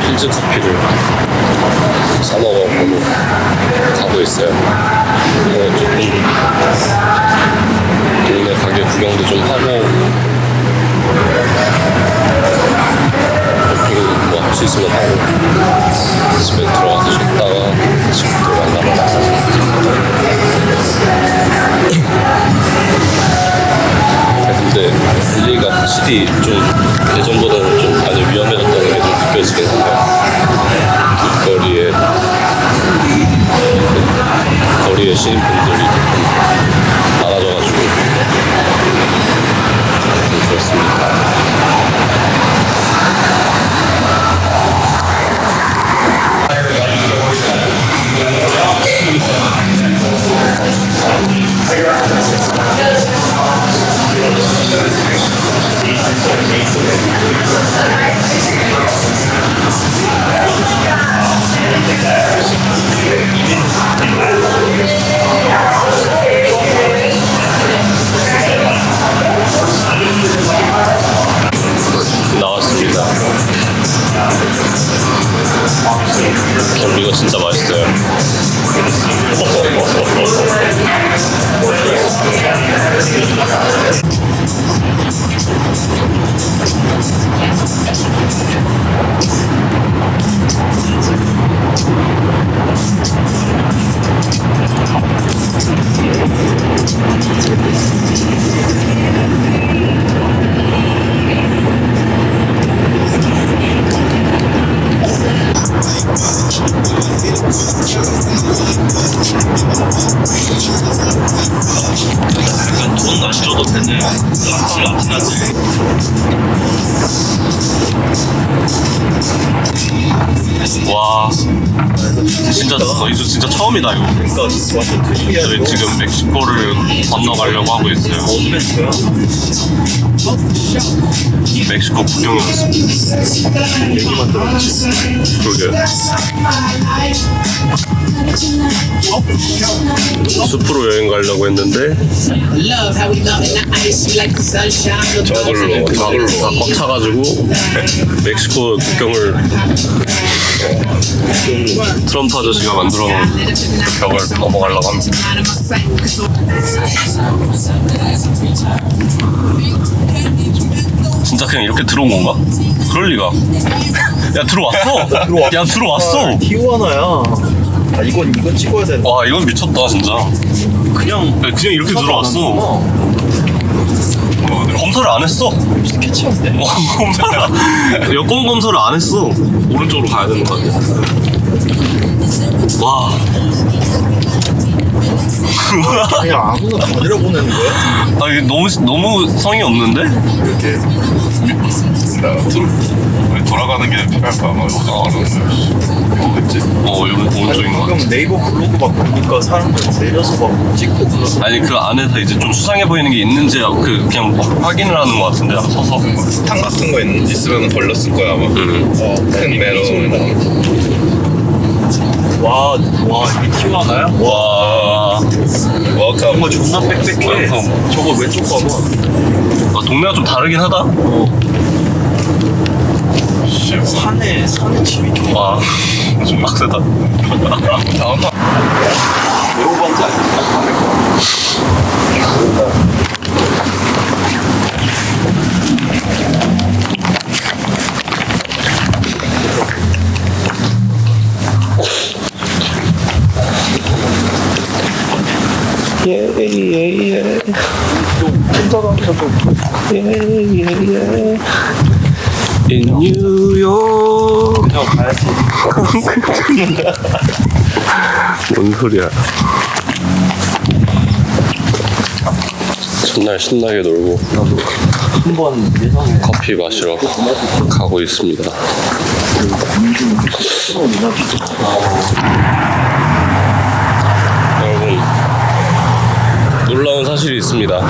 필즈 커피를 사 먹어보고 가고 있어요. 어, 조금 동네 가게 구경도 좀 하고 쇼핑 뭐할 수 있으면 하고 집에 들어가서 쉬다가 친구들 만나러 가고 근데 빌리가 확실히 좀 예전보다는 좀 느껴지긴 한데 길거리에 거리에 와, 진짜 너 이거 진짜 처음이다 이거. 저희 지금 멕시코를 건너가려고 하고 있어요. 멕시코 국경에 왔습니다. 얘기만 들었지. 그러게. 숲으로 여행 가려고 했는데 저걸로 저걸로 다꽉 차가지고 멕시코 국경을 트럼프 아저씨가 만들어 놓은 그 벽을 넘어가려고 합니다. 진짜 그냥 이렇게 들어온 건가? 그럴 리가. 야 들어왔어. 들어왔- 야 들어왔어. 티juana야. 아 이건 이건 찍어야 돼. 와 이건 미쳤다 진짜. 그냥 그냥 이렇게 들어왔어. 어. 검사를 안 했어. 캐치한데. 어, 검사를 여권 검사를 안 했어. 오른쪽으로 가야 되는 거 같아. 와. 그냥 아무나 다 내려보내는 거야? 아 이게 너무 너무 성의 없는데? 이렇게. 우리 돌아가는 게 필요할 거야 아마 여기서 알았네 뭐겠지? 어 여기 오른쪽인 거 같아. 가끔 네이버 블로그 막 보니까 사람들 내려서 막 찍고 그러서 아니 그 안에서 이제 좀 수상해 보이는 게 있는지 그 그냥 확인을 하는 거 같은데 서서. 탄 같은 거 있- 있으면 걸렸을 거야 아마 음. 어, 큰 메론 와, 와, 이게 티juana야? 와. 워크아웃 정말 존나 빽빽해. 어. 저거 왼쪽 봐봐. 아, 동네가 좀 다르긴 하다. 산에, 산에 집이 좀 와. 좀 빡세다. 다운타운 외로반지 아니야? 예예예. 예예예 In New York. 그냥 가야지. 뭔 소리야? 첫날 신나게 놀고 한번 예상해. 커피 마시러 가고 있습니다 여러분 놀라운 사실이 있습니다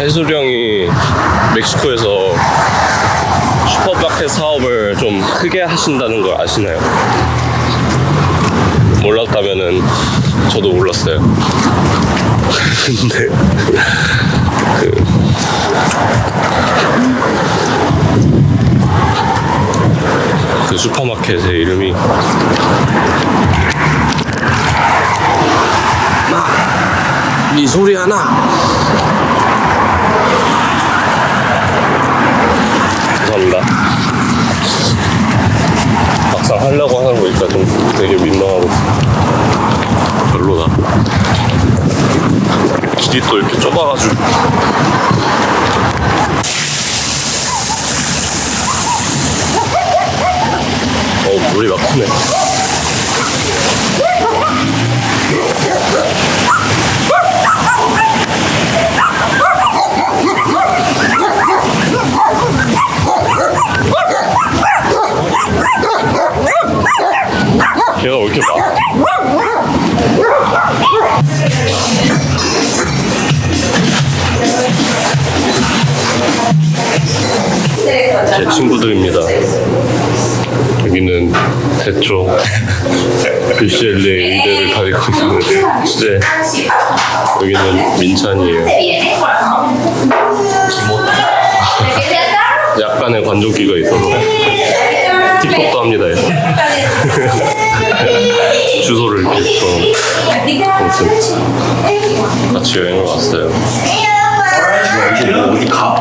해수령이 멕시코에서 슈퍼마켓 사업을 좀 크게 하신다는 걸 아시나요? 몰랐다면은 저도 몰랐어요. 근데 그 그 슈퍼마켓의 이름이 니 소리 하나? 감사합니다. 막상 하려고 하는 거니까 좀 되게 민망하고. 별로다. 길이 또 이렇게 좁아가지고. 어 물이 막히네 친구들입니다. 여기는 대초 UCLA 의대를 다니고 있는 수재. 여기는 민찬이에요. 약간의 관종기가 있어서 틱톡도 합니다. 얘. 주소를 이렇게 좀 아무튼 같이 여행을 왔어요. 이제 뭐 어디 가?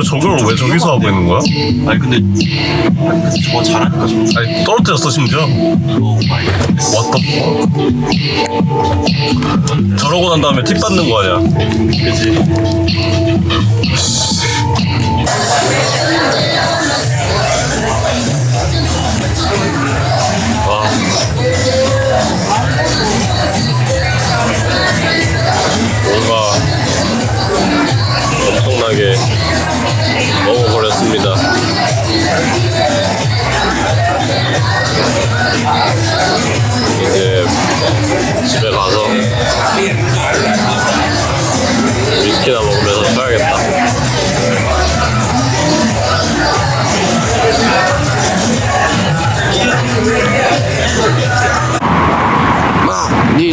와 이거 저걸 왜 저기서 하고 있는 거야? 아니 근데 저거 잘하니까 저거 아니 떨어뜨렸어 심지어? 오 마이 갓. What the fuck? 저러고 난 다음에 팁 받는 거 아니야? 그지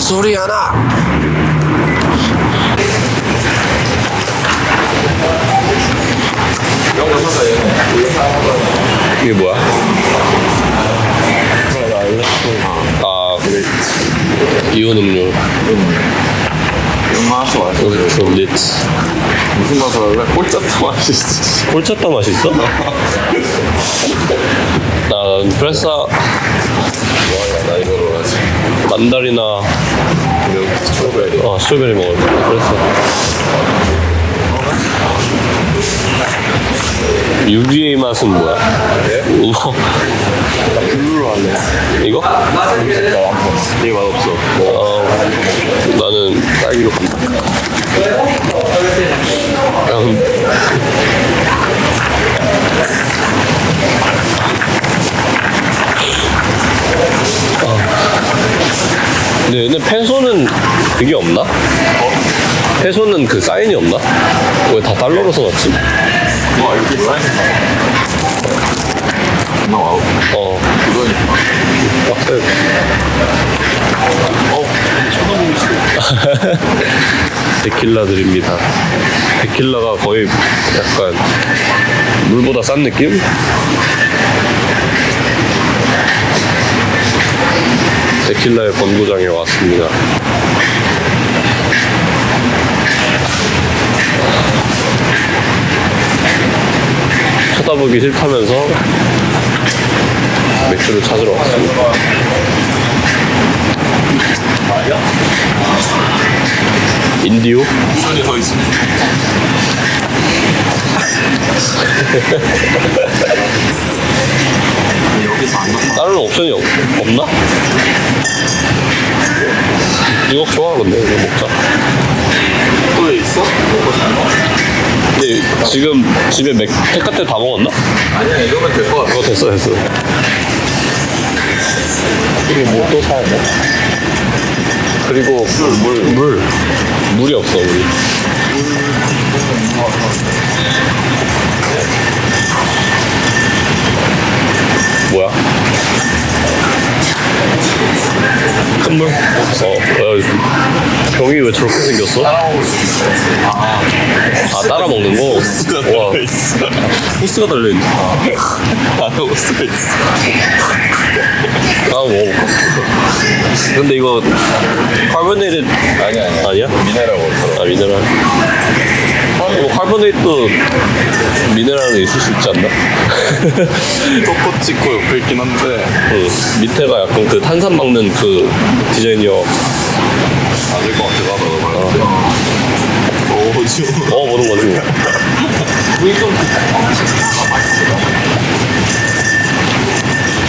소리 하나. 이게 뭐야? 아, 이온 음료. 영화 좋아해. 여기 좀 리트. 무슨 맛을 할래? 꼴짜트 맛있어. 콜차타 맛있어? 난 프레사 나 이거로 하지. 그리고 스트로베리. 어, 스트로베리 먹을 거야. 프레사. UVA 맛은 뭐야? 우와. 블루로 할래. 이거? 나 왕건. 되게 맛없어. 어, 나는 딸기로 간다. 그냥 근데, 근데 페소는 그게 없나? 페소는 그 사인이 없나? 왜 다 달러로 써놨지? 와, 이렇게 사이즈 나 와우. 어, 그거니까. 빡세. 데킬라 드립니다. 데킬라가 거의 약간 물보다 싼 느낌? 데킬라의 본고장에 왔습니다. 쳐다보기 싫다면서 맥주를 찾으러 왔습니다. 인디오? 손이 더 있습니다. 안. 다른 옵션이 없, 없나? 이거 좋아 근데 이거 먹자. 또 있어? 근데 지금 집에 맥 테카테 다 먹었나? 아니야 이거면 될 것 같아. 어 됐어 됐어. 그리고 뭐 또 사야 돼? 그리고 물, 물, 물. 물이 없어 우리. 뭐야? 큰 물? 어, 야, 병이 왜 저렇게 생겼어? 아, 따라 먹는 거? 와, 호스가 달려있네. 안에 옷가 있어. 나 먹어볼까? 근데 이거 카르보네이드 아니 아니 아니야? 미네랄 워터 아 미네랄 뭐 카르보네이트 도 미네랄은 있을 수 있지 않나? 톡톡 찍고 옆에 있긴 한데 응. 밑에가 약간 그 탄산 막는 그 디자인이요 안될 것 같기도 하다 말할 때. 오 지금 어 보는 거지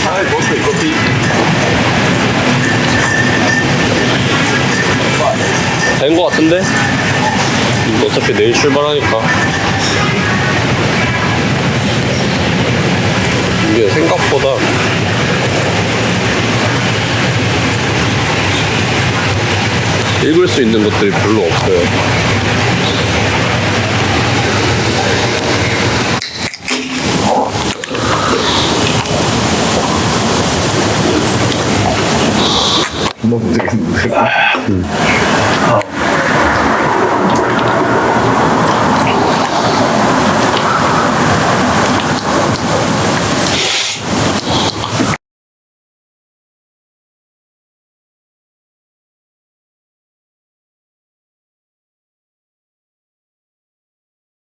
차라리 커피 커피 된 거 같은데? 어차피 내일 출발하니까 이게 생각보다 읽을 수 있는 것들이 별로 없어요. 너무 되겠는데